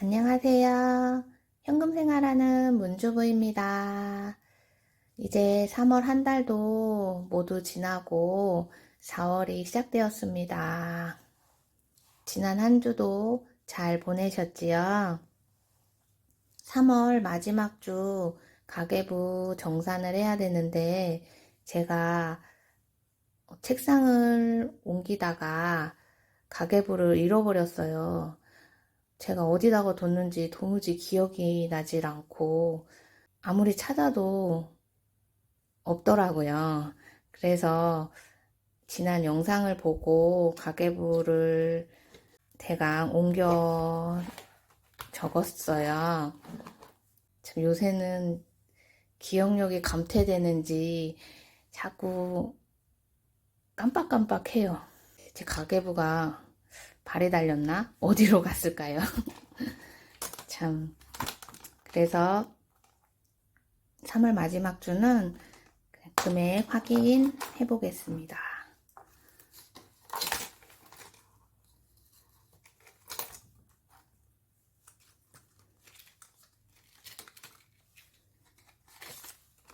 안녕하세요. 현금 생활하는 문주부입니다. 이제 3월 한 달도 모두 지나고 4월이 시작되었습니다. 지난 한 주도 잘 보내셨지요? 3월 마지막 주 가계부 정산을 해야 되는데 제가 책상을 옮기다가 가계부를 잃어버렸어요. 제가 어디다가 뒀는지 도무지 기억이 나질 않고 아무리 찾아도 없더라고요. 그래서 지난 영상을 보고 가계부를 대강 옮겨 적었어요. 참 요새는 기억력이 감퇴되는지 자꾸 깜빡깜빡해요. 제 가계부가 발에 달렸나? 어디로 갔을까요? 참. 그래서 3월 마지막 주는 금액 확인해 보겠습니다.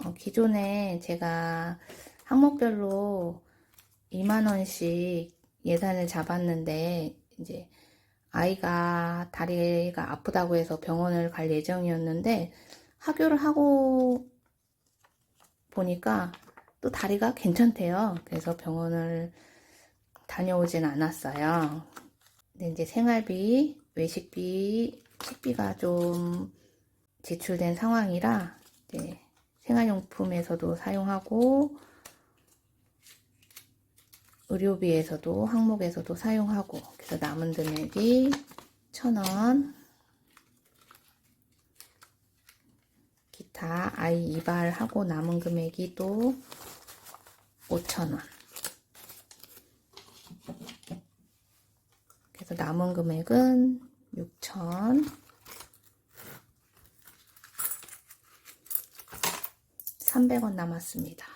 어, 기존에 제가 항목별로 2만원씩 예산을 잡았는데, 이제 아이가 다리가 아프다고 해서 병원을 갈 예정이었는데, 하교를 하고 보니까 또 다리가 괜찮대요. 그래서 병원을 다녀오진 않았어요. 근데 이제 생활비, 외식비, 식비가 좀 지출된 상황이라, 생활용품에서도 사용하고, 의료비에서도 항목에서도 사용하고 그래서 남은 금액이 1,000원. 기타 아이 이발하고 남은 금액이 또 5,000원. 그래서 남은 금액은 6,000 300원 남았습니다.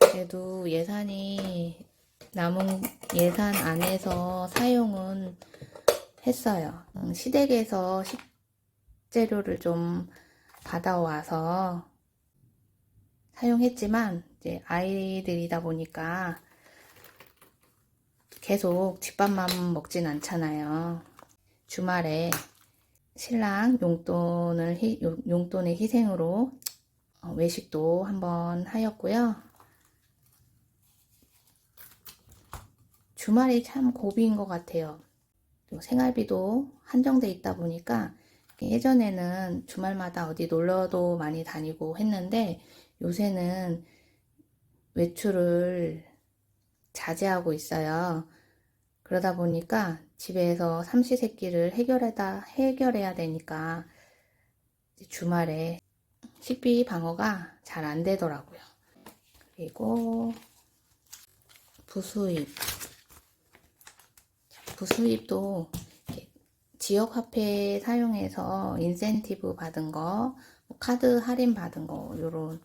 그래도 예산이 남은 예산 안에서 사용은 했어요. 음, 시댁에서 식재료를 좀 받아와서 사용했지만 이제 아이들이다 보니까 계속 집밥만 먹진 않잖아요. 주말에 신랑 용돈을 용돈의 희생으로 어, 외식도 한번 하였고요. 주말이 참 고비인 것 같아요. 또 생활비도 한정돼 있다 보니까 예전에는 주말마다 어디 놀러도 많이 다니고 했는데 요새는 외출을 자제하고 있어요. 그러다 보니까 집에서 삼시세끼를 해결하다 해결해야 되니까 주말에 식비 방어가 잘 안 되더라고요. 그리고 부수입 부수입도 이렇게 지역 화폐 사용해서 인센티브 받은 거, 뭐 카드 할인 받은 거 이런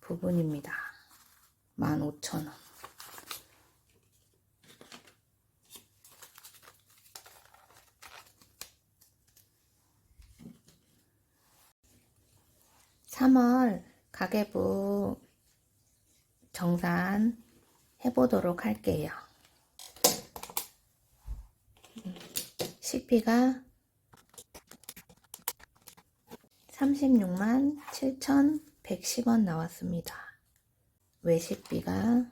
부분입니다. 15,000원. (3월) 가계부 정산 해보도록 할게요. 식비가 36만 7,110원 나왔습니다. 외식비가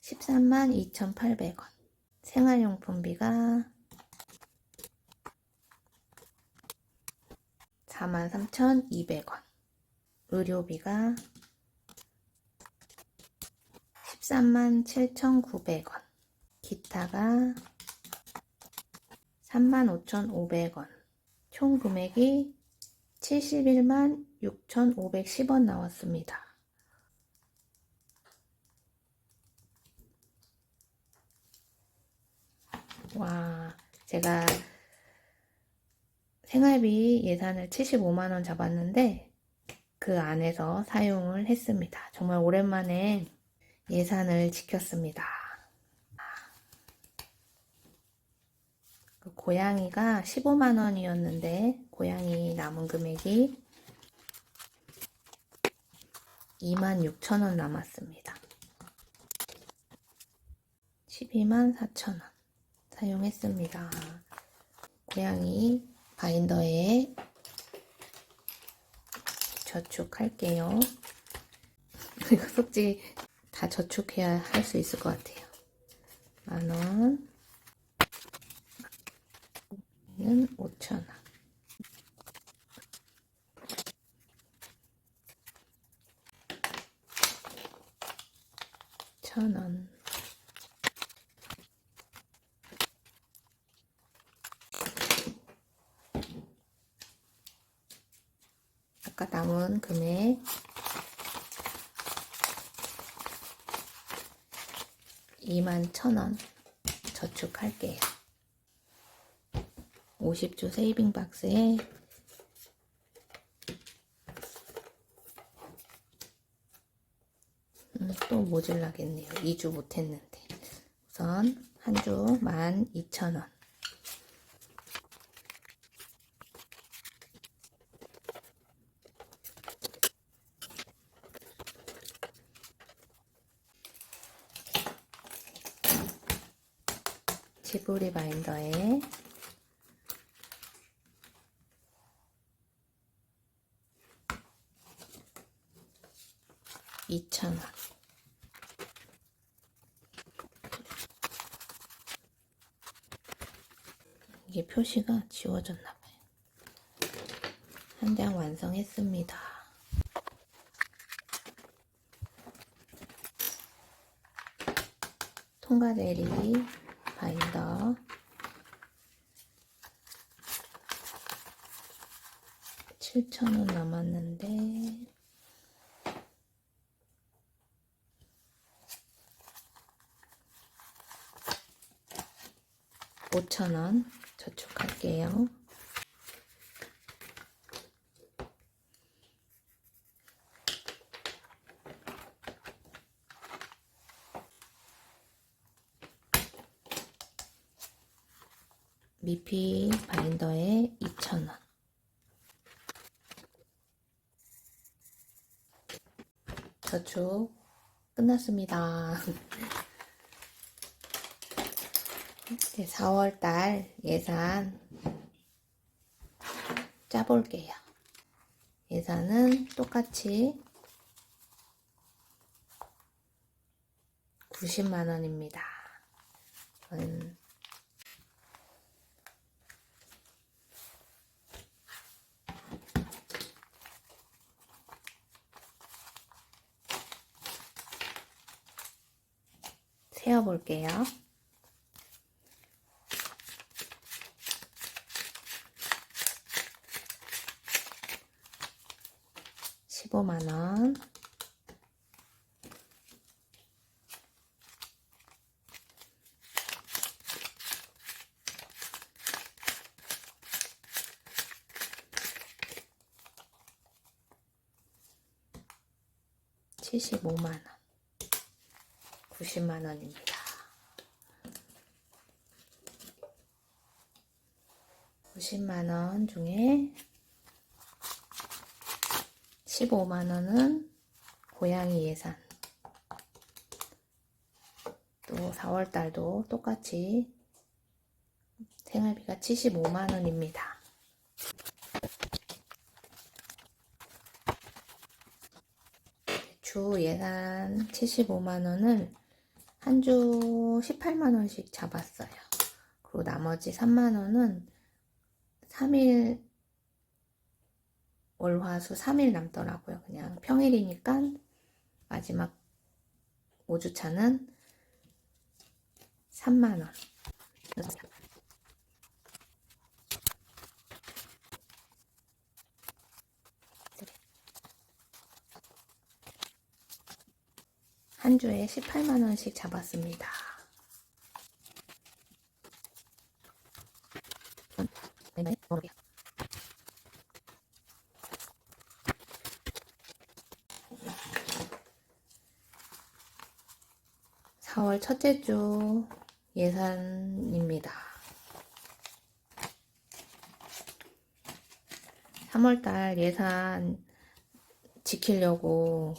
13만 2,800원. 생활용품비가 43,200원. 의료비가 13만 7,900원. 기타가 35,500원. 총 금액이 71만 6,510원 나왔습니다. 와, 제가 생활비 예산을 75만원 잡았는데 그 안에서 사용을 했습니다. 정말 오랜만에 예산을 지켰습니다. 그 고양이가 15만 원이었는데 고양이 남은 금액이 2만 6천 원 남았습니다. 12만 4천 원 사용했습니다. 고양이 바인더에 저축할게요. 이거 솔직히 다 저축해야 할 수 있을 것 같아요. 만 원, 는 5천 원. 천 원. 아까 남은 금액 2만 천원 저축할게요. 50조 세이빙 박스에 음, 또 모질라겠네요. 2주 못했는데. 우선 한 주 12,000원. 지브리 바인더에 이천 원 이게 표시가 지워졌나 봐요. 한 장 완성했습니다. 통과 제리 바인더 7,000원 남았는데 5,000원 저축할게요. 미피 바인더에 2,000원. 저축 끝났습니다. 네, 4월달 예산 짜볼게요. 예산은 똑같이 90만 원입니다. 음, 세어볼게요. 15만 원. 칠십오만 원, 구십만 원입니다. 구십만 원 중에 15만 원은 고양이 예산. 또 4월 달도 똑같이 생활비가 75만 원입니다. 주 예산 75만 원을 한 주 18만 원씩 잡았어요. 그리고 나머지 3만 원은 3일 월화수 3일 남더라고요. 그냥 평일이니까 마지막 5주차는 3만원. 한 주에 18만원씩 잡았습니다. 첫째 주 예산입니다. 3월달 예산 지키려고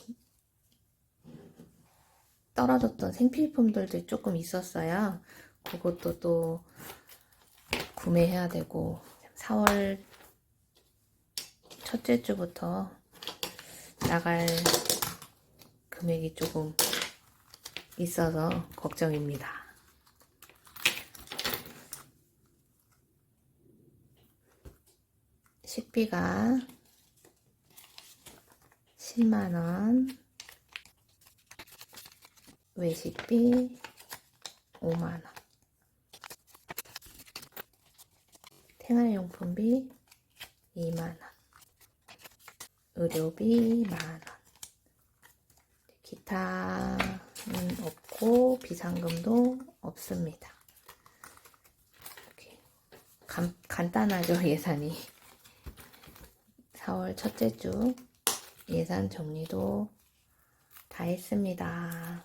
떨어졌던 생필품들도 조금 있었어요. 그것도 또 구매해야 되고 4월 첫째 주부터 나갈 금액이 조금 있어서 걱정입니다. 식비가 10만원, 외식비 5만원, 생활용품비 2만원, 의료비 만원, 기타 는 없고 비상금도 없습니다. 이렇게 간, 간단하죠 예산이 4월 첫째 주 예산 정리도 다 했습니다.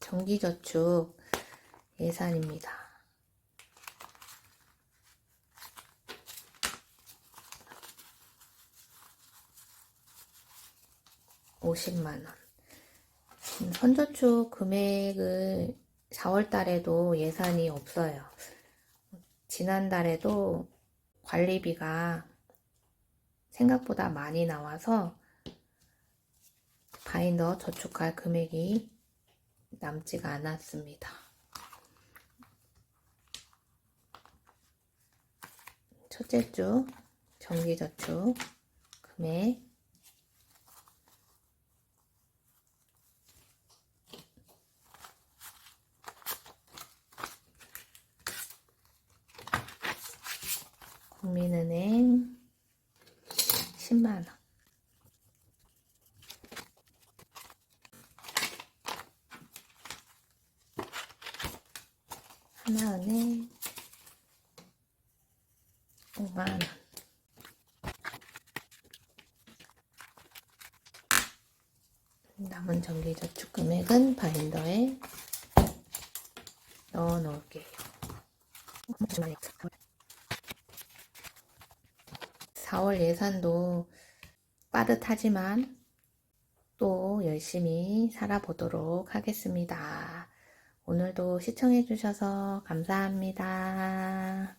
정기저축 예산입니다. (50만원) 음, 선저축 금액을 4월 달에도 예산이 없어요. 지난달에도 관리비가 생각보다 많이 나와서 바인더 저축할 금액이 남지가 않았습니다. 첫째 주 정기저축 금액 국민은행 10만원 하나은행 5만원 남은 정기저축 금액은 바인더에 넣어 놓을게요. 4월 예산도 빠듯하지만 또 열심히 살아보도록 하겠습니다. 오늘도 시청해주셔서 감사합니다.